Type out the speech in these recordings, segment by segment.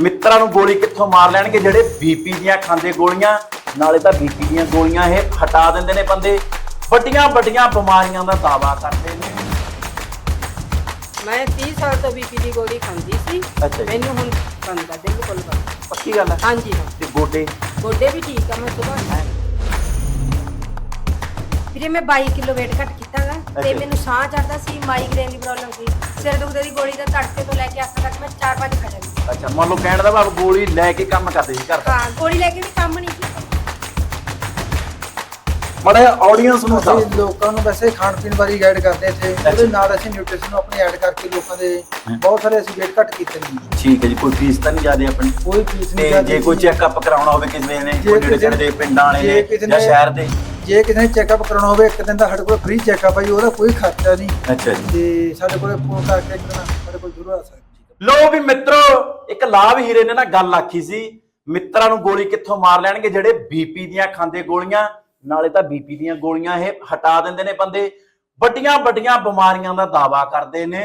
ਮਿੱਤਰਾਂ ਨੂੰ ਗੋਲੀ ਕਿੱਥੋਂ ਮਾਰ ਲੈਣਗੇ? ਜਿਹੜੇ ਬੀਪੀ ਦੀਆਂ ਖਾਂਦੇ ਗੋਲੀਆਂ ਨਾਲੇ ਤਾਂ ਬੀਪੀ ਦੀਆਂ ਗੋਲੀਆਂ ਇਹ ਹਟਾ ਦਿੰਦੇ ਨੇ ਬੰਦੇ। ਵੱਡੀਆਂ ਵੱਡੀਆਂ ਬਿਮਾਰੀਆਂ ਦਾ ਦਾਵਾ ਕਰਦੇ ਨੇ। ਮੈਂ 30 ਸਾਲ ਤੋਂ ਬੀਪੀ ਦੀ ਗੋਲੀ ਖਾਂਦੀ ਸੀ। ਅੱਛਾ ਜੀ। ਮੈਨੂੰ ਹੁਣ ਬੰਦ ਆ ਬਿਲਕੁਲ ਬੰਦ ਪੱਕੀ ਗੱਲ ਹੈ ਹਾਂਜੀ ਹਾਂ। ਤੇ ਗੋਡੇ? ਗੋਡੇ ਵੀ ਠੀਕ ਆ ਮੈਂ ਸੁਬਾਹ ਵੀਰੇ ਮੈਂ 22 ਕਿਲੋ weight ਘਟ ਕੀਤਾਗਾ। ਤੇ ਮੈਨੂੰ ਸਾਹ ਚੜਦਾ ਸੀ ਮਾਈਗ੍ਰੇਨ ਦੀ ਪ੍ਰੋਬਲਮ ਸੀ। ਸਿਰ ਦੁਖਦੇ ਦੀ ਗੋਲੀ ਦਾ ਤੜਕੇ ਤੋਂ ਲੈ ਕੇ ਅੱਖ ਤੱਕ ਮੈਂ 4-5 ਖਾ ਜਾਂਦੀ। ਅੱਛਾ ਮੰਨ ਲਓ ਕਹਿਣ ਦਾ ਭਾਵ ਗੋਲੀ ਲੈ ਕੇ ਕੰਮ ਕਰਦੇ ਸੀ ਘਰ ਦਾ। ਹਾਂ ਗੋਲੀ ਲੈ ਕੇ ਵੀ ਕੰਮ ਨਹੀਂ ਸੀ। ਬੜਾ ਆਡੀਅנס ਨੂੰ ਦੱਸ। ਅਸੀਂ ਲੋਕਾਂ ਨੂੰ ਵੈਸੇ ਖਾਣ ਪੀਣ ਬਾਰੇ ਗਾਈਡ ਕਰਦੇ ਇੱਥੇ। ਉਹਦੇ ਨਾਲ ਅਸੀਂ ਨਿਊਟ੍ਰੀਸ਼ਨ ਨੂੰ ਆਪਣੇ ਐਡ ਕਰਕੇ ਲੋਕਾਂ ਦੇ ਬਹੁਤ ਸਾਰੇ ਅਸੀਂ weight ਘੱਟ ਕੀਤੇ ਨੇ। ਠੀਕ ਹੈ ਜੀ ਕੋਈ ਫੀਸ ਤਾਂ ਨਹੀਂ ਜ਼ਿਆਦੇ ਆਪਣੀ। ਕੋਈ ਫੀਸ ਨਹੀਂ ਤੇ ਜਾਂਦੀ ਜੇ ਕੋਈ। ਚੈੱਕਅਪ ਕਰਾਉਣਾ ਹੋਵੇ ਕਿਸੇ ਨੇ ਕੋਈ ਨੇੜੇ ਕਿਸੇ- ਦੇ ਪਿੰਡਾਂ ਵਾਲੇ ਨੇ ਜਾਂ ਸ਼ਹਿਰ ਦੇ। ਜੇ ਕਿਸੇ ਨੇ ਚੈੱਕਅਪ ਕਰਾਉਣਾ ਹੋਵੇ ਇੱਕ ਦਿਨ ਦਾ ਸਾਡੇ ਕੋਲ ਫ੍ਰੀ ਚੈੱਕਅਪ ਹੈ ਜੀ ਉਹਦਾ ਕੋਈ ਖਰਚਾ ਨਹੀਂ। ਅੱਛਾ ਜੀ। ਤੇ ਸਾਡੇ ਕੋਲ ਫੋਨ ਕਰਕੇ ਇੱਕ ਦਿਨ ਸਾਡੇ ਕੋਲ ਜ਼ਰੂਰ ਆ ਸਕਦੇ ਜੀ। ਲੋ ਵੀ ਮਿੱਤਰੋ ਇੱਕ ਲਾਭ ਹੀਰੇ ਨੇ ਨਾ ਗੱਲ ਆਖੀ ਸੀ ਮਿੱਤਰਾਂ ਨੂੰ ਗੋਲੀ ਕਿੱਥੋਂ ਮਾਰ ਲੈਣਗੇ? ਜਿਹੜੇ ਬੀਪੀ ਦੀਆਂ ਖਾਂਦੇ ਗੋਲੀਆਂ ਨਾਲੇ ਤਾਂ ਬੀਪੀ ਦੀਆਂ ਗੋਲੀਆਂ ਇਹ ਹਟਾ ਦਿੰਦੇ ਨੇ ਬੰਦੇ। ਵੱਡੀਆਂ ਵੱਡੀਆਂ ਬਿਮਾਰੀਆਂ ਦਾ ਦਾਵਾ ਕਰਦੇ ਨੇ।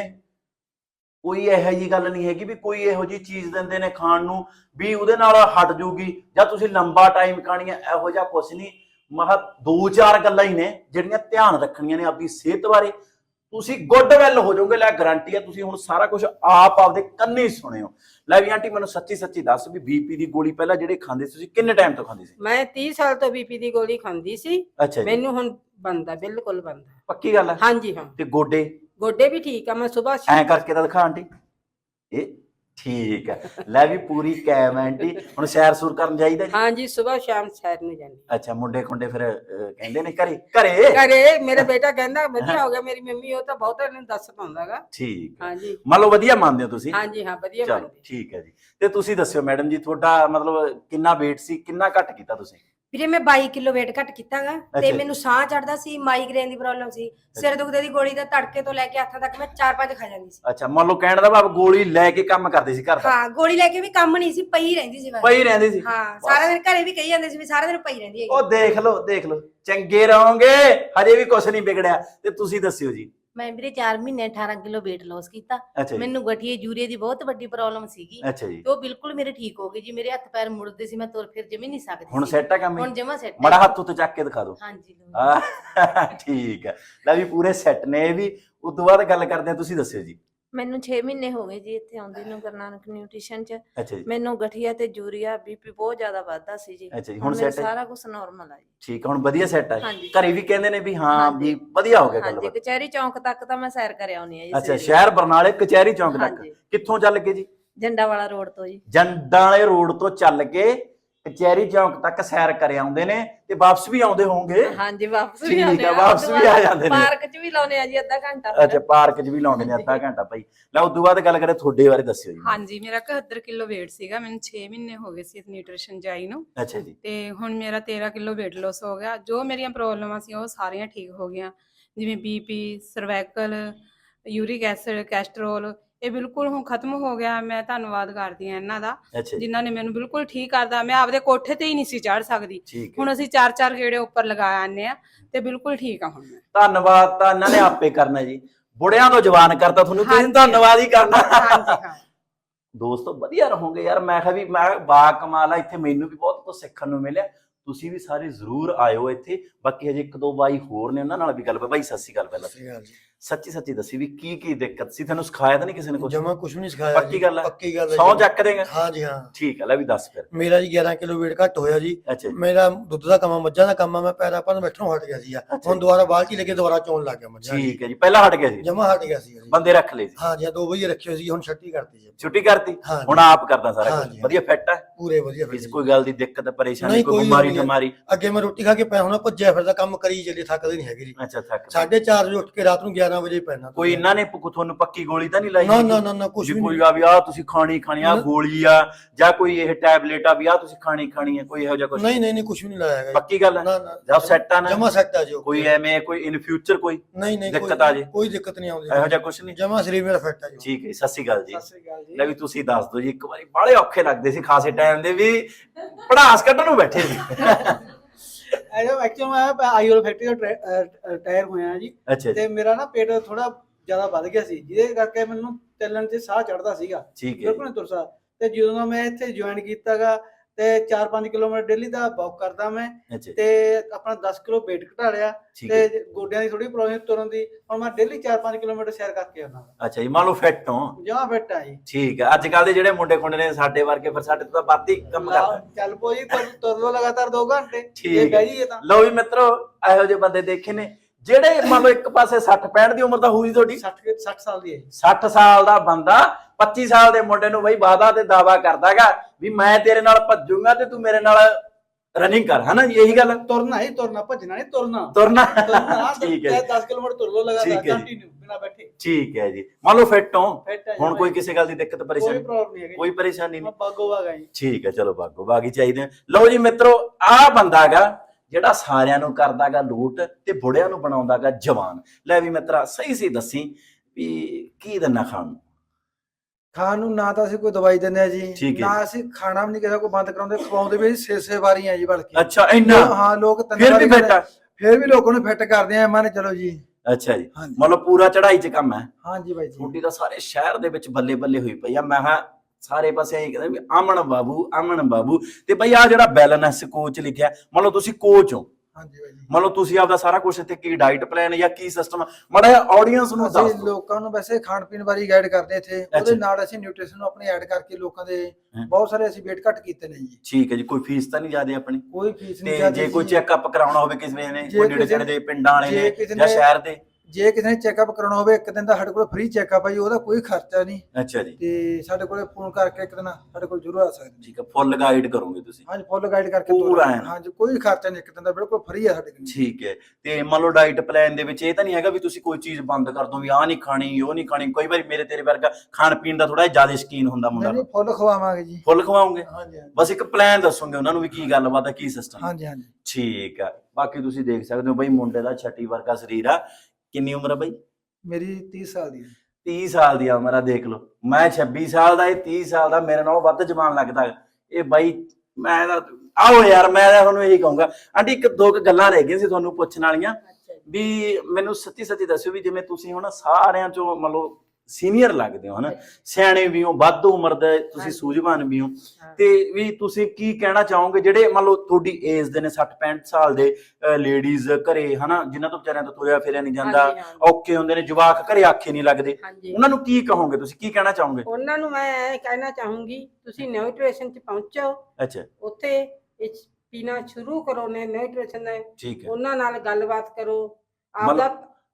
ਕੋਈ ਇਹੋ ਜੀ ਗੱਲ ਨਹੀਂ ਹੈਗੀ ਵੀ ਕੋਈ ਇਹੋ ਜੀ ਚੀਜ਼ ਦਿੰਦੇ ਨੇ ਖਾਣ ਨੂੰ ਵੀ ਉਹਦੇ ਨਾਲ ਹਟ ਜੂਗੀ ਜਾਂ ਤੁਸੀਂ ਲੰਬਾ ਟਾਈਮ ਖਾਣੀ ਹੈ ਇਹੋ ਜਿਹਾ ਕੁਝ ਨਹੀਂ। ਮਹਾ ਦੋ ਚਾਰ ਗੱਲਾਂ ਹੀ ਨੇ ਜਿਹੜੀਆਂ ਧਿਆਨ ਰੱਖਣੀਆਂ ਨੇ ਆਪਣੀ ਸਿਹਤ ਬਾਰੇ। ਤੁਸੀਂ ਗੁੱਡ ਵੈਲ ਹੋ ਜਾਓਗੇ ਲੈ ਗਾਰੰਟੀ ਹੈ ਤੁਸੀਂ ਹੁਣ ਸਾਰਾ ਕੁਝ ਆਪ ਆਪਦੇ ਕੰਨੀ ਸੁਣਿਓ। ਲੈ ਵੀ ਆਂਟੀ ਮੈਨੂੰ ਸੱਚੀ ਸੱਚੀ ਦੱਸ ਵੀ ਬੀਪੀ ਦੀ ਗੋਲੀ ਪਹਿਲਾਂ ਜਿਹੜੇ ਖਾਂਦੇ ਸੀ ਤੁਸੀਂ ਕਿੰਨੇ ਟਾਈਮ ਤੋਂ ਖਾਂਦੇ ਸੀ? ਮੈਂ 30 ਸਾਲ ਤੋਂ ਬੀਪੀ ਦੀ ਗੋਲੀ ਖਾਂਦੀ ਸੀ। ਅੱਛਾ ਜੀ। ਮੈਨੂੰ ਹੁਣ ਬੰਦ ਆ ਬਿਲਕੁਲ ਬੰਦ ਆ ਪੱਕੀ ਗੱਲ ਹੈ? ਹਾਂਜੀ ਹਾਂ। ਤੇ ਗੋਡੇ? ਗੋਡੇ ਵੀ ਠੀਕ ਆ ਮੈਂ ਸੁਬਾਹ ਐਂ ਕਰਕੇ ਤਾਂ ਦਿਖਾ ਆਂਟੀ। ਇਹ ਠੀਕ ਹੈ। ਲੈ ਵੀ ਪੂਰੀ ਕੈਮ ਆਂਟੀ। ਹੁਣ ਸੈਰ ਸੂਰ ਕਰਨ ਜਾਈਦਾ ਜੀ? ਹਾਂਜੀ ਸੁਬਾਹ ਸ਼ਾਮ ਸੈਰ ਨੂੰ ਜਾਂਦੀ। ਅੱਛਾ ਮੁੰਡੇ ਖੁੰਡੇ ਫਿਰ ਅਹ, ਕਹਿੰਦੇ ਨੇ ਘਰੇ? ਘਰੇ? ਘਰੇ ਮੇਰਾ ਬੇਟਾ ਕਹਿੰਦਾ ਵਧੀਆ ਹੋ ਗਿਆ ਮੇਰੀ ਮੰਮੀ ਉਹ ਤਾਂ ਬਹੁਤਾ ਨੂੰ ਦੱਸ ਪਾਉਂਦਾਗਾ ਠੀਕ ਹੈ। ਹਾਂਜੀ। ਮੰਨ ਲਓ ਵਧੀਆ ਮੰਨਦੇ ਹੋ ਤੁਸੀਂ। ਹਾਂਜੀ ਹਾਂ ਵਧੀਆ ਚਲੋ ਬਣਦੀ ਠੀਕ ਹੈ ਜੀ। ਤੇ ਤੁਸੀਂ ਦੱਸਿਓ ਮੈਡਮ ਜੀ ਤੁਹਾਡਾ ਮਤਲਬ ਕਿੰਨਾ weight ਸੀ ਕਿੰਨਾ ਘੱਟ ਕੀਤਾ ਤੁਸੀਂ? ਵੀਰੇ ਮੈਂ 22 ਕਿਲੋ weight ਘਟ ਕੀਤਾਗਾ ਤੇ। ਮੈਨੂੰ ਸਾਹ ਚੜਦਾ ਸੀ ਮਾਈਗ੍ਰੇਨ ਦੀ ਪ੍ਰੋਬਲਮ ਸੀ। ਸਿਰ ਦੁਖਦੇ ਦੀ ਗੋਲੀ ਦਾ ਤੜਕੇ ਤੋਂ ਲੈ ਕੇ ਅੱਖ ਤੱਕ ਮੈਂ 4-5 ਖਾ ਜਾਂਦੀ ਸੀ। ਅੱਛਾ ਮੰਨ ਲਓ ਕਹਿਣ ਦਾ ਭਾਵ ਗੋਲੀ ਲੈ ਕੇ ਕੰਮ ਕਰਦੇ ਸੀ ਘਰ ਦਾ। ਹਾਂ ਗੋਲੀ ਲੈ ਕੇ ਵੀ ਕੰਮ ਨਹੀਂ ਸੀ ਪਈ ਰਹਿੰਦੀ ਸੀ ਬਸ ਪਈ ਰਹਿੰਦੇ ਸੀ। ਹਾਂ ਸਾਰਾ ਦਿਨ ਘਰੇ ਵੀ ਕਹੀ ਜਾਂਦੇ ਸੀ ਵੀ ਸਾਰਾ ਦਿਨ ਪਈ ਰਹਿੰਦੀ ਹੈਗੀ। ਉਹ ਦੇਖ ਲਓ ਦੇਖ ਲਓ। ਚੰਗੇ ਰਹੋਗੇ ਹਜੇ ਵੀ ਕੁਝ ਨਹੀਂ ਵਿਗੜਿਆ। ਤੇ ਤੁਸੀਂ ਦੱਸਿਓ ਜੀ। ਮੈਂ ਵੀਰੇ 4 ਮਹੀਨੇ 18 ਕਿਲੋ weight loss ਕੀਤਾ। ਅੱਛਾ ਜੀ। ਮੈਨੂੰ ਗਠੀਏ ਜੂਰੀਏ ਦੀ ਬਹੁਤ ਵੱਡੀ ਪ੍ਰੋਬਲਮ ਸੀਗੀ। ਅੱਛਾ ਜੀ। ਤੇ ਉਹ ਬਿਲਕੁਲ ਮੇਰੇ ਠੀਕ ਹੋ ਗਈ ਜੀ ਮੇਰੇ ਹੱਥ ਪੈਰ ਮੁੜਦੇ ਸੀ ਮੈਂ ਤੁਰ ਫਿਰ ਜਮੀ ਨਹੀਂ ਸਕਦੀ ਹੁਣ ਸੀ। ਸੈੱਟ ਆ ਕੰਮ ਹੁਣ ਜਮਾ ਸੈੱਟ ਮੜਾ ਹੱਥ ਉੱਤੇ ਚੱਕ ਕੇ ਦਿਖਾ ਦਿਓ। ਹਾਂਜੀ ਲਓ। ਆਹ, ਠੀਕ ਹੈ ਲੈ ਵੀ ਪੂਰੇ ਸੈੱਟ ਨੇ ਇਹ ਵੀ। ਉਸ ਤੋਂ ਬਾਅਦ ਗੱਲ ਕਰਦੇ ਆ ਤੁਸੀਂ ਦੱਸਿਓ ਜੀ। ਮੈਨੂੰ 6 ਮਹੀਨੇ ਹੋ ਗਏ ਜੀ ਇੱਥੇ ਆਉਂਦੀ ਨੂੰ ਗੁਰੂ ਨਾਨਕ ਨਿਊਟ੍ਰੀਸ਼ਨ ਚ। ਅੱਛਾ ਜੀ। ਮੈਨੂੰ ਗਠੀਆ ਤੇ ਯੂਰੀਆ ਬੀਪੀ ਬਹੁਤ ਜ਼ਿਆਦਾ ਵੱਧਦਾ ਸੀ ਜੀ। ਅੱਛਾ ਜੀ ਹੁਣ ਸਾਰਾ ਕੁਝ ਨਾਰਮਲ ਆ ਜੀ। ਠੀਕ ਹੁਣ ਵਧੀਆ ਸੈੱਟ ਹਾਂਜੀ। ਘਰੇ ਵੀ ਕਹਿੰਦੇ ਨੇ ਵੀ ਹਾਂ ਹਾਂਜੀ। ਵੀ ਵਧੀਆ ਹੋ ਗਿਆ ਹਾਂਜੀ ਗੱਲਬਾਤ ਕਚਹਿਰੀ ਚੌਂਕ ਤੱਕ ਤਾਂ ਮੈਂ ਸੈਰ ਕਰ ਆਉਣੀ ਆ ਜੀ ਅੱਛਾ ਸਵੇਰੇ। ਸ਼ਹਿਰ ਬਰਨਾਲੇ ਕਚਹਿਰੀ ਚੌਂਕ ਤੱਕ। ਹਾਂਜੀ। ਕਿੱਥੋਂ ਚੱਲ ਕੇ ਜੀ? ਜੰਡਾ ਵਾਲਾ ਰੋਡ ਤੋਂ ਜੀ। ਜੰਡਾਂ ਵਾਲੇ ਰੋਡ ਤੋਂ ਚੱਲ ਕੇ ਕਚਹਿਰੀ ਚੌਂਕ ਤੱਕ ਸੈਰ ਕਰ ਆਉਂਦੇ ਨੇ ਤੇ ਵਾਪਸ ਵੀ ਆਉਂਦੇ ਹੋਣਗੇ। ਹਾਂਜੀ ਵਾਪਸ ਵੀ ਆ, ਆਉਂਦੇ ਵਾਪਸ ਵੀ ਆ ਜਾਂਦੇ ਨੇ। ਪਾਰਕ ਚ ਵੀ ਲਾਉਨੇ ਆ ਜੀ ਅੱਧਾ ਘੰਟਾ। ਅੱਛਾ ਪਾਰਕ 'ਚ ਵੀ ਲਾਉਂਦੇ ਨੇ ਅੱਧਾ ਘੰਟਾ ਭਾਈ। ਲੈ ਉਸ ਤੋਂ ਬਾਅਦ ਗੱਲ ਕਰੇ ਤੁਹਾਡੇ ਬਾਰੇ ਦੱਸਿਓ ਜੀ। ਹਾਂਜੀ ਮੇਰਾ 71 ਕਿਲੋ weight ਸੀਗਾ ਮੈਨੂੰ 6 ਮਹੀਨੇ ਹੋ ਗਏ ਸੀ ਇਸ ਨਿਊਟ੍ਰੀਸ਼ਨ ਜਾਈ ਨੂੰ। ਅੱਛਾ ਜੀ। ਤੇ ਹੁਣ ਮੇਰਾ 13 ਕਿਲੋ weight loss ਹੋ ਗਿਆ। ਜੋ ਮੇਰੀਆਂ ਪ੍ਰੋਬਲਮਾਂ ਸੀ ਉਹ ਸਾਰੀਆਂ ਠੀਕ ਹੋ ਗਈਆਂ। ਜਿਵੇਂ BP cervical uric acid cholesterol ਇਹ ਬਿਲਕੁਲ ਹੁਣ ਖਤਮ ਹੋ ਗਿਆ ਮੈਂ ਧੰਨਵਾਦ ਕਰਦੀ ਹਾਂ ਇਹਨਾਂ ਦਾ ਅੱਛਾ ਜੀ। ਜਿਨ੍ਹਾਂ ਨੇ ਮੈਨੂੰ ਬਿਲਕੁਲ ਠੀਕ ਕਰਦਾ ਮੈਂ ਆਪਦੇ ਕੋਠੇ ਤੇ ਹੀ ਨਹੀਂ ਸੀ ਚੜ ਸਕਦੀ। ਠੀਕ ਹੈ। ਹੁਣ ਅਸੀਂ ਚਾਰ ਚਾਰ ਗੇੜੇ ਉੱਪਰ ਲਗਾ ਆਨੇ ਆ ਤੇ ਬਿਲਕੁਲ ਠੀਕ ਆ ਹੁਣ ਮੈਂ। ਧੰਨਵਾਦ ਤਾਂ ਇਹਨਾਂ ਨੇ ਆਪੇ ਕਰਨਾ ਜੀ। ਬੁੜਿਆਂ ਤੋਂ ਜਵਾਨ ਕਰਤਾ ਤੁਹਾਨੂੰ ਤੁਸੀਂ ਹਾਂਜੀ। ਧੰਨਵਾਦ ਹੀ ਕਰਨਾ। ਹਾਂਜੀ ਹਾਂ। ਦੋਸਤੋ ਵਧੀਆ ਰਹੋਗੇ ਯਾਰ। ਮੈਂ ਕਿਹਾ ਵੀ ਮੈਂ ਬਾ ਕਮਾਲ ਆ ਇੱਥੇ ਮੈਨੂੰ ਵੀ ਬਹੁਤ ਕੁਝ ਸਿੱਖਣ ਨੂੰ ਮਿਲਿਆ। ਤੁਸੀਂ ਵੀ ਸਾਰੇ ਜ਼ਰੂਰ ਆਇਓ ਇੱਥੇ। ਬਾਕੀ ਹਜੇ ਇੱਕ ਦੋ ਬਾਈ ਹੋਰ ਨੇ ਉਹਨਾਂ ਨਾਲ ਵੀ ਗੱਲ ਬਾਈ ਸਤਿ ਸ਼੍ਰੀ ਅਕਾਲ ਪਹਿਲਾਂ। ਸਹੀ ਗੱਲ ਜੀ। ਸੱਚੀ ਸੱਚੀ ਦੱਸੀ ਵੀ ਕੀ ਕੀ ਦਿੱਕਤ ਸੀ ਤੁਹਾਨੂੰ ਸਿਖਾਇਆ ਤਾਂ ਨਹੀਂ ਕਿਸੇ ਨੇ ਕੁਝ ਜਮਾ ਕੁਝ ਵੀ ਨਹੀਂ ਸਿਖਾਇਆ ਪੱਕੀ ਜੀ, ਗੱਲ ਹੈ? ਪੱਕੀ ਗੱਲ ਹੈ ਸੌ ਜੀ। ਚੱਕ ਦੇਗਾ? ਹਾਂ ਜੀ ਹਾਂ। ਠੀਕ ਹੈ ਲੈ ਵੀ ਦੱਸ ਫਿਰ। ਮੇਰਾ ਜੀ 11 ਕਿਲੋ weight ਘੱਟ ਹੋਇਆ ਜੀ। ਮੇਰਾ ਦੁੱਧ ਦਾ ਕੰਮ ਮੱਝਾਂ ਦਾ ਕੰਮ ਮੈਂ ਪੈਰਾਂ ਆਪਾਂ ਨੂੰ ਬੈਠਣੋਂ ਹਟ ਗਿਆ ਸੀ ਹੁਣ। ਦੁਬਾਰਾ ਬਾਲਟੀ ਲੈ ਕੇ ਦੁਬਾਰਾ ਚੋਣ ਲੱਗ ਗਿਆ ਮੱਝਾਂ ਠੀਕ ਹੈ ਜੀ ਪਹਿਲਾਂ ਹਟ ਗਿਆ ਸੀ? ਜਮਾ ਹਟ ਗਿਆ ਸੀ ਬੰਦੇ ਰੱਖ ਲਏ ਸੀ। ਹਾਂ ਜੀ ਦੋ ਵਜੇ ਰੱਖਿਓ ਸੀ ਹੁਣ ਛੱਟੀ ਕਰਤੀ ਜੀ। ਛੁੱਟੀ ਕਰਤੀ। ਹੁਣ ਆਪ ਕਰਦਾ ਸਾਰਾ ਕੁਝ। ਵਧੀਆ ਫਿੱਟ ਹੈ? ਪੂਰੇ ਵਧੀਆ ਇਸ। ਕੋਈ ਗੱਲ ਦੀ ਦਿੱਕਤ ਪਰੇਸ਼ਾਨੀ ਕੋਈ ਬਿਮਾਰੀ। ਬਿਮਾਰੀ ਅੱਗੇ ਮੈਂ ਰੋਟੀ ਖਾ ਕੇ ਪਿਆ ਹੁਣ ਭੱਜਿਆ ਫਿਰਦਾ ਕੰਮ ਕਰੀ ਚੱਲੇ ਥੱਕਦੇ ਨਹੀਂ ਹੈਗੇ ਜੀ। ਅੱਛਾ ਥੱਕ 4:30 ਵਜੇ ਉੱਠ ਕੇ ਰਾਤ ਨੂੰ 11 ਵਜੇ ਪੈਣਾ ਕੋਈ ਇਹਨਾਂ ਨੇ ਪ- ਤੁਹਾਨੂੰ ਪੱਕੀ ਗੋਲੀ ਤਾਂ ਨਹੀਂ ਲਾਈ ਨਾ ਹੈਗੀ? ਨਾ ਨਾ ਨਾ ਕੁਝ ਵੀ ਵੀ ਕੋਈ ਨਹੀਂ। ਆ ਵੀ ਆ ਤੁਸੀਂ ਖਾਣੀ ਖਾਣੀ ਆ ਨਾ। ਗੋਲੀ ਆ ਜਾਂ ਕੋਈ ਇਹ ਟੈਬਲੇਟ ਆ ਵੀ ਆ ਤੁਸੀਂ ਖਾਣੀ ਖਾਣੀ ਆ ਕੋਈ ਇਹੋ ਜਿਹਾ ਕੁਝ ਨਹੀਂ ਨਹੀਂ ਨਹੀਂ ਕੁਝ ਵੀ ਨਹੀਂ ਲਾਇਆ ਹੈਗਾ ਪੱਕੀ ਗੱਲ ਹੈ? ਨਾ ਨਾ ਜਾਂ ਸੈੱਟ ਆ ਨਾ? ਜਮਾ ਸੈੱਟ ਆ ਜੀ ਉਹ। ਕੋਈ ਐਵੇਂ ਕੋਈ ਇਨ ਫਿਊਚਰ ਕੋਈ ਨਹੀਂ ਨਹੀਂ ਦਿੱਕਤ ਆ ਜੇ? ਕੋਈ ਦਿੱਕਤ ਨਹੀਂ ਆਉਂਦੀ। ਇਹੋ ਜਿਹਾ ਕੁਝ ਨਹੀਂ? ਜਮਾ ਸਰੀਰ ਮੇਰਾ ਫਿੱਟ ਆ ਜੀ ਠੀਕ ਹੈ ਜੀ, ਸਤਿ ਸ਼੍ਰੀ ਅਕਾਲ ਜੀ। ਸ੍ਰੀ ਅਕਾਲ ਲੈ ਵੀ ਤੁਸੀਂ ਦੱਸ ਦਿਓ ਜੀ ਇੱਕ ਵਾਰੀ ਬਾਲੇ ਔਖੇ ਲੱਗਦੇ ਸੀ ਖਾਸੇ ਟਾਈਮ ਦੇ ਵੀ ਪੜਾਸ ਕੱਢਣ ਨੂੰ ਬੈਠੇ ਸੀ। ਐਜਾ ਐਕਚੁਅਲ ਮੈਂ ਆਈਓਲ ਫੈਕਟਰੀ ਦਾ ਟਾਇਰ ਹੋਇਆ ਜੀ। ਅੱਛਾ ਤੇ ਮੇਰਾ ਨਾ ਪੇਟ ਥੋੜਾ ਜ਼ਿਆਦਾ ਵੱਧ ਗਿਆ ਸੀ। ਜਿਹਦੇ ਕਰਕੇ ਮੈਨੂੰ ਚੱਲਣ 'ਚ ਸਾਹ ਚੜਦਾ ਸੀਗਾ। ਠੀਕ ਹੈ ਬਿਲਕੁਲ ਨਹੀਂ ਤੁਰ ਸਕਦਾ। ਤੇ ਜਦੋਂ ਮੈਂ ਇੱਥੇ ਜੁਆਇਨ ਕੀਤਾਗਾ ਤੇ 4-5 ਕਿਲੋਮੀਟਰ ਡੇਲੀ ਦਾ ਵਾਕ ਕਰਦਾ ਮੈਂ ਤੇ ਆਪਣਾ 10 ਕਿਲੋ weight ਘਟਾ ਲਿਆ ਤੇ ਗੋਡਿਆਂ ਦੀ ਥੋੜੀ ਪ੍ਰੋਬਲਮ ਤੁਰਨ ਦੀ। ਹੁਣ ਮੈਂ ਡੇਲੀ 4-5 ਕਿਲੋਮੀਟਰ ਸੈਰ ਕਰਕੇ ਆਉਣਾ ਅੱਛਾ ਜੀ ਮੰਨ ਲਓ ਫਿੱਟ ਹੋ। ਜਮਾ ਫਿੱਟ ਆ ਜੀ। ਠੀਕ ਹੈ ਅੱਜ ਕੱਲ ਦੇ ਜਿਹੜੇ ਮੁੰਡੇ ਖੁੰਡੇ ਨੇ ਸਾਡੇ ਵਰਗੇ ਫਿਰ ਸਾਡੇ ਤੋਂ ਤਾਂ ਵੱਧ ਹੀ ਕੰਮ ਕਰਦੇ। ਚੱਲ ਪੋ ਜੀ ਤੁਰ ਤੁਰ ਲਓ ਲਗਾਤਾਰ 2 ਘੰਟੇ ਠੀਕ ਜੇ ਹੈ। ਬਹਿ ਜਾਈਏ ਤਾਂ। ਲਓ ਵੀ ਮਿੱਤਰੋ ਇਹੋ ਜਿਹੇ ਬੰਦੇ ਦੇਖੇ ਨੇ ਜਿਹੜੇ ਮੰਨ ਲਓ ਇੱਕ ਪਾਸੇ 60 65 ਦੀ ਉਮਰ ਦਾ ਹੋਈ ਤੁਹਾਡੀ। 60 60 ਸਾਲ ਦੀ ਹੈ ਜੀ। 60 ਸਾਲ ਦਾ ਬੰਦਾ 25 ਸਾਲ ਦੇ ਮੁੰਡੇ ਨੂੰ ਬਈ ਵਾਦਾ ਤੇ ਦਾਵਾ ਕਰਦਾਗਾ ਵੀ ਮੈਂ ਤੇਰੇ ਨਾਲ ਭੱਜੂਗਾ ਤੇ ਤੂੰ ਮੇਰੇ ਨਾਲ ਰਨਿੰਗ ਕਰ ਹਨਾ ਜੀ ਇਹੀ ਗੱਲ? ਤੁਰਨਾ ਹੀ ਤੁਰਨਾ ਭੱਜਣਾ ਨਹੀਂ ਤੁਰਨਾ। ਤੁਰਨਾ। ਠੀਕ ਹੈ ਜੀ, 10 ਕਿਲੋਮੀਟਰ ਤੁਰ ਹੈ ਲਗਾਤਾਰ। ਕੰਟੀਨਿਊ ਬਿਨਾ ਬੈਠੇ। ਠੀਕ ਹੈ ਜੀ। ਮੰਨ ਲਓ ਫਿੱਟ ਹੋ। ਹੁਣ ਕੋਈ ਕਿਸੇ ਗੱਲ ਦੀ ਦਿੱਕਤ ਕੋਈ ਪਰੇਸ਼ਾਨੀ ਪ੍ਰੋਬਲਮ ਨਹੀਂ ਹੈਗੀ। ਕੋਈ ਪਰੇਸ਼ਾਨੀ ਨਹੀਂ। ਬਾਗੋ ਬਾਗ ਆ ਜੀ ਠੀਕ ਹੈ ਚਲੋ ਬਾਗੋ ਬਾਗੀ ਚਾਹੀਦੇ ਆ। ਲਓ ਜੀ ਮਿੱਤਰੋ ਆਹ ਬੰਦਾਗਾ ਜਿਹੜਾ ਸਾਰਿਆਂ ਨੂੰ ਕਰਦਾਗਾ ਲੂਟ ਤੇ ਬੁੜਿਆਂ ਨੂੰ ਬਣਾਉਂਦਾਗਾ ਜਵਾਨ। ਲੈ ਵੀ ਮਿੱਤਰਾ ਸਹੀ ਸੀ ਦੱਸੀ ਵੀ ਕੀ ਦੰਨਾ ਖਾਣ ਖਾਣ ਨੂੰ ਨਾ ਤਾਂ ਅਸੀਂ ਕੋਈ ਦਵਾਈ ਦਿੰਦੇ ਆ ਜੀ ਠੀਕ ਹੈ। ਨਾ ਅਸੀਂ ਖਾਣਾ ਵੀ ਨਹੀਂ ਕਿਸੇ ਕੋ ਬੰਦ ਕਰਾਉਂਦੇ ਖਵਾਉਂਦੇ ਵੀ ਅਸੀਂ ਛੇ ਛੇ ਵਾਰੀਆਂ ਜੀ ਬਲਕਿ। ਅੱਛਾ ਇੰਨਾ? ਹਾਂ ਲੋਕ ਤਿੰਨ ਫਿਰ ਵੀ ਵਾਰੀ ਫਿੱਟ ਆ। ਫਿਰ ਵੀ ਲੋਕਾਂ ਨੂੰ ਫਿੱਟ ਕਰਦੇ ਆ ਮੰਨ ਚਲੋ ਜੀ। ਅੱਛਾ ਜੀ। ਹਾਂਜੀ। ਮਤਲਬ ਪੂਰਾ ਚੜਾਈ 'ਚ ਕੰਮ ਹੈ। ਹਾਂਜੀ ਬਾਈ ਜੀ। ਛੋਟੀ ਤਾਂ ਸਾਰੇ ਸ਼ਹਿਰ ਦੇ ਵਿੱਚ ਬੱਲੇ ਬੱਲੇ ਹੋਈ ਪਈ ਆ। ਮੈਂ ਹਾਂ ਸਾਰੇ ਪਾਸੇ ਇਹ ਕਹਿੰਦੇ ਵੀ ਅਮਨ ਬਾਬੂ ਅਮਨ ਬਾਬੂ। ਤੇ ਬਈ ਆ ਜਿਹੜਾ ਬੈਲੈਂਸ ਕੋਚ ਲਿਖਿਆ ਮੰਨ ਲਓ ਤੁਸੀਂ ਕੋਚ ਹੋ। ਹਾਂਜੀ ਬਾਈ ਜੀ। ਮੰਨ ਲਓ ਤੁਸੀਂ ਆਪਦਾ ਸਾਰਾ ਕੁਝ ਇੱਥੇ ਕੀ ਡਾਈਟ ਪਲਾਨ ਜਾਂ ਕੀ ਸਿਸਟਮ ਮੜਾ ਆਡੀਅנס ਨੂੰ ਦੱਸ ਅਸੀਂ ਦਿਓ। ਲੋਕਾਂ ਨੂੰ ਵੈਸੇ ਖਾਣ ਪੀਣ ਬਾਰੇ ਗਾਈਡ ਕਰਦੇ ਇੱਥੇ। ਉਹਦੇ ਨਾਲ ਅਸੀਂ ਨਿਊਟ੍ਰੀਸ਼ਨ ਨੂੰ ਆਪਣੇ ਐਡ ਕਰਕੇ ਲੋਕਾਂ ਦੇ ਹੈਂ। ਬਹੁਤ ਸਾਰੇ ਅਸੀਂ weight ਘੱਟ ਕੀਤੇ ਨੇ ਜੀ। ਠੀਕ ਹੈ ਜੀ ਕੋਈ ਫੀਸ ਤਾਂ ਨਹੀਂ ਜ਼ਿਆਦੇ ਆਪਣੀ? ਕੋਈ ਫੀਸ ਨਹੀਂ ਤੇ ਜੇ ਕੋਈ। ਚੈੱਕਅਪ ਕਰਾਉਣਾ ਹੋਵੇ ਕਿਸੇ ਨੇ ਜੇ ਕੋਈ ਨੇੜੇ ਕਿਸੇ ਤੇੜੇ ਦੇ ਪਿੰਡਾਂ ਵਾਲੇ ਜੇ ਨੇ ਕਿਸੇ ਜਾਂ ਨੇ- ਸ਼ਹਿਰ ਦੇ? ਜੇ ਕਿਸੇ ਨੇ ਚੈੱਕਅਪ ਕਰਾਉਣਾ ਹੋਵੇ ਇੱਕ ਦਿਨ ਦਾ ਸਾਡੇ ਕੋਲ ਫ੍ਰੀ ਚੈੱਕਅਪ ਹੈ ਜੀ ਉਹਦਾ ਕੋਈ ਖਰਚਾ ਨਹੀਂ। ਅੱਛਾ ਜੀ। ਤੇ ਸਾਡੇ ਕੋਲੇ ਫੋਨ ਕਰਕੇ ਇੱਕ ਦਿਨ ਸਾਡੇ ਕੋਲ ਜ਼ਰੂਰ ਆ ਸਕਦੇ ਜੀ ਠੀਕ ਹੈ ਫੁੱਲ ਗਾਈਡ ਕਰੋਗੇ ਤੁਸੀਂ। ਹਾਂਜੀ ਫੁੱਲ ਗਾਈਡ ਕਰਕੇ ਪੂਰਾ। ਐਨ। ਹਾਂਜੀ ਕੋਈ ਖਰਚਾ ਨਹੀਂ ਇੱਕ ਦਿਨ ਦਾ ਬਿਲਕੁਲ ਫ੍ਰੀ ਆ ਸਾਡੇ ਕੋਲ। ਠੀਕ ਹੈ। ਤੇ ਮੰਨ ਲਓ ਡਾਈਟ ਪਲਾਨ ਦੇ ਵਿੱਚ ਇਹ ਤਾਂ ਨਹੀਂ ਹੈਗਾ ਵੀ ਤੁਸੀਂ ਕੋਈ ਚੀਜ਼ ਬੰਦ ਕਰ ਦੋ ਵੀ ਆਹ ਨਹੀਂ ਖਾਣੀ ਉਹ ਨਹੀਂ ਖਾਣੀ ਕਈ ਵਾਰੀ ਮੇਰੇ ਤੇਰੇ ਵਰਗਾ ਖਾਣ ਪੀਣ ਦਾ ਥੋੜਾ ਜ਼ਿਆਦਾ ਸ਼ਕੀਨ ਹੁੰਦਾ ਮੁੰਡਾ ਨਹੀਂ ਫੁੱਲ ਖਵਾਵਾਂਗੇ ਜੀ। ਫੁੱਲ ਖਵਾਓਗੇ? ਹਾਂਜੀ ਹਾਂਜੀ। ਬਸ ਇੱਕ ਪਲਾਨ ਦੱਸੋਗੇ ਉਹਨਾਂ ਨੂੰ ਵੀ ਕੀ ਗੱਲਬਾਤ ਹੈ ਕੀ ਸਿਸਟਮ ਹਾਂਜੀ ਹਾਂਜੀ। ਠੀਕ ਆ ਬਾਕੀ ਤੁਸੀਂ ਦੇਖ ਸਕਦੇ ਹੋ ਬਈ ਮੁੰਡੇ ਦਾ ਛੱਟੀ ਵਰਗਾ ਸਰੀਰ ਆ। ਕਿੰਨੀ ਉਮਰ ਆ ਬਈ? ਮੇਰੀ 30 ਸਾਲ ਦੀ ਹੈ 30 ਸਾਲ ਦੀ ਉਮਰ ਆ ਦੇਖ ਲਓ। ਮੈਂ 26 ਸਾਲ ਦਾ ਇਹ 30 ਸਾਲ ਦਾ ਮੇਰੇ ਨਾਲੋਂ ਵੱਧ ਜਵਾਨ ਲੱਗਦਾ ਇਹ ਬਾਈ ਮੈਂ ਤਾਂ ਆਓ ਯਾਰ ਮੈਂ ਤਾਂ ਤੁਹਾਨੂੰ ਇਹੀ ਕਹੂੰਗਾ। ਆਂਟੀ ਇੱਕ ਦੋ ਕੁ ਗੱਲਾਂ ਰਹਿ ਗਈਆਂ ਸੀ ਤੁਹਾਨੂੰ ਪੁੱਛਣ ਵਾਲੀਆਂ। ਵੀ ਮੈਨੂੰ ਸੱਚੀ ਸੱਚੀ ਦੱਸਿਓ ਵੀ ਜਿਵੇਂ ਤੁਸੀਂ ਹੁਣ ਸਾਰਿਆਂ ਚੋਂ ਮੰਨ ਲਓ ਸੀਨੀਅਰ ਲੱਗਦੇ ਹੋ ਹਨਾ? ਸਿਆਣੇ ਵੀ ਹੋ ਵੱਧ ਉਮਰ ਦੇ ਤੁਸੀਂ। ਸੂਝਵਾਨ ਵੀ ਹੋ। ਤੇ ਵੀ ਤੁਸੀਂ ਕੀ ਕਹਿਣਾ ਚਾਹੋਗੇ ਜਿਹੜੇ ਮੰਨ ਲਓ ਤੁਹਾਡੀ ਏਜ ਦੇ ਨੇ 60 65 ਸਾਲ ਦੇ ਲੇਡੀਜ਼ ਘਰੇ ਹਨਾ? ਜਿਨ੍ਹਾਂ ਤੋਂ ਵਿਚਾਰਿਆਂ ਤੋਂ ਤੁਰਿਆ ਫਿਰਿਆ ਨਹੀਂ ਜਾਂਦਾ। ਔਖੇ ਹੁੰਦੇ ਨੇ ਜਵਾਕ ਘਰੇ ਆਖੇ ਨਹੀਂ ਲੱਗਦੇ। ਉਹਨਾਂ ਨੂੰ ਕੀ ਕਹੋਗੇ ਤੁਸੀਂ? ਕੀ ਕਹਿਣਾ ਚਾਹੋਗੇ? ਉਹਨਾਂ ਨੂੰ ਮੈਂ ਇਹ ਕਹਿਣਾ ਚਾਹੂੰਗੀ ਤੁਸੀਂ ਨਿਊਟ੍ਰੀਸ਼ਨ ਚ ਪਹੁੰਚੋ। ਅੱਛਾ। ਉੱਥੇ ਇਹ ਪੀਣਾ ਸ਼ੁਰੂ ਕਰੋ ਨੇ ਨਿਊਟ੍ਰੀਸ਼ਨ ਠੀਕ ਹੈ। ਉਹਨਾਂ ਨਾਲ ਗੱਲਬਾਤ ਕਰੋ। ਆਪਦਾ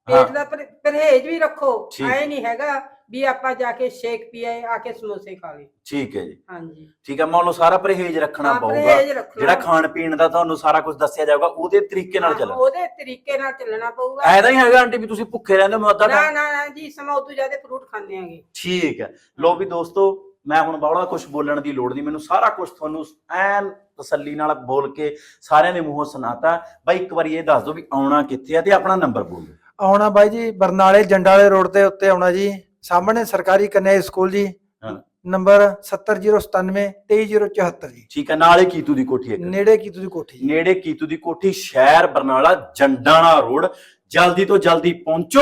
ਪੇਟ ਦਾ ਪਰ- ਪਰਹੇਜ਼ ਵੀ ਰੱਖੋ ਠੀਕ। ਐ ਨਹੀਂ ਹੈਗਾ ਵੀ ਆਪਾਂ ਜਾ ਕੇ ਸ਼ੇਕ ਪੀਏ ਆ ਕੇ ਸਮੋਸੇ ਖਾ ਲਏ। ਠੀਕ ਹੈ ਜੀ। ਹਾਂਜੀ। ਠੀਕ ਹੈ ਮੰਨ ਲਓ ਸਾਰਾ ਪਰਹੇਜ਼ ਰੱਖਣਾ ਹਾਂ, ਪਊਗਾ। ਪਰਹੇਜ਼ ਰੱਖਣਾ ਜਿਹੜਾ ਖਾਣ ਪੀਣ ਦਾ ਤੁਹਾਨੂੰ ਸਾਰਾ ਕੁਝ ਦੱਸਿਆ ਜਾਊਗਾ ਉਹਦੇ ਤਰੀਕੇ ਨਾਲ ਹਾਂ, ਚੱਲਣਾ। ਉਹਦੇ ਤਰੀਕੇ ਨਾਲ ਚੱਲਣਾ ਪਊਗਾ। ਐਦਾ ਹੀ ਹੈਗਾ ਆਂਟੀ ਵੀ ਤੁਸੀਂ ਭੁੱਖੇ ਰਹਿੰਦੇ ਹੋ ਅੱਧਾ ਨਾ ਟਾਈਮ ਨਾ ਨਾ ਜੀ ਸਮਾਂ ਉਦੋਂ ਜ਼ਿਆਦਾ ਫਰੂਟ ਖਾਂਦੇ ਆਂਗੇ। ਠੀਕ ਹੈ। ਲੋ ਵੀ ਦੋਸਤੋ ਮੈਂ ਹੁਣ ਬੜਾ ਕੁਝ ਬੋਲਣ ਦੀ ਲੋੜ ਨਹੀਂ ਮੈਨੂੰ ਸਾਰਾ ਕੁਝ ਤੁਹਾਨੂੰ ਐਨ ਤਸੱਲੀ ਨਾਲ ਬੋਲ ਕੇ ਸਾਰਿਆਂ ਦੇ ਮੂੰਹੋਂ ਸੁਣਾਤਾ। ਬਾਈ ਇੱਕ ਵਾਰੀ ਇਹ ਦੱਸ ਦਿਓ ਵੀ ਆਉਣਾ ਕਿੱਥੇ ਆ ਤੇ ਆਪਣਾ ਨੰਬਰ ਬੋਲ ਆਉਣਾ ਬਾਈ ਜੀ ਬਰਨਾਲੇ ਜੰਡਾਲੇ ਰੋਡ ਦੇ ਉੱਤੇ ਆਉਣਾ ਜੀ। ਸਾਹਮਣੇ ਸਰਕਾਰੀ ਕੰਨਿਆ ਸਕੂਲ ਜੀ। ਹਾਂ। ਨੰਬਰ 70097 23074 ਜੀ। ਠੀਕ ਹੈ ਨਾਲੇ ਕੀਤੂ ਦੀ ਕੋਠੀ ਇੱਕ। ਨੇੜੇ ਕੀ ਤੁਸੀਂ ਕੋਠੀ ਜੀ। ਨੇੜੇ ਕੀਤੂ ਦੀ ਕੋਠੀ ਸ਼ਹਿਰ ਬਰਨਾਲਾ ਜੰਡਾਣਾ ਰੋਡ। ਜਲਦੀ ਤੋਂ ਜਲਦੀ ਪਹੁੰਚੋ।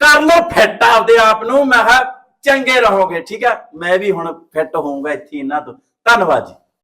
ਕਰ ਲਓ ਫਿੱਟ ਆਪਦੇ ਆਪ ਨੂੰ। ਮੈਂ ਕਿਹਾ ਚੰਗੇ ਰਹੋਗੇ ਠੀਕ ਹੈ। ਮੈਂ ਵੀ ਹੁਣ ਫਿੱਟ ਹੋਊਂਗਾ ਇੱਥੇ ਇਹਨਾਂ ਤੋਂ। ਧੰਨਵਾਦ ਜੀ।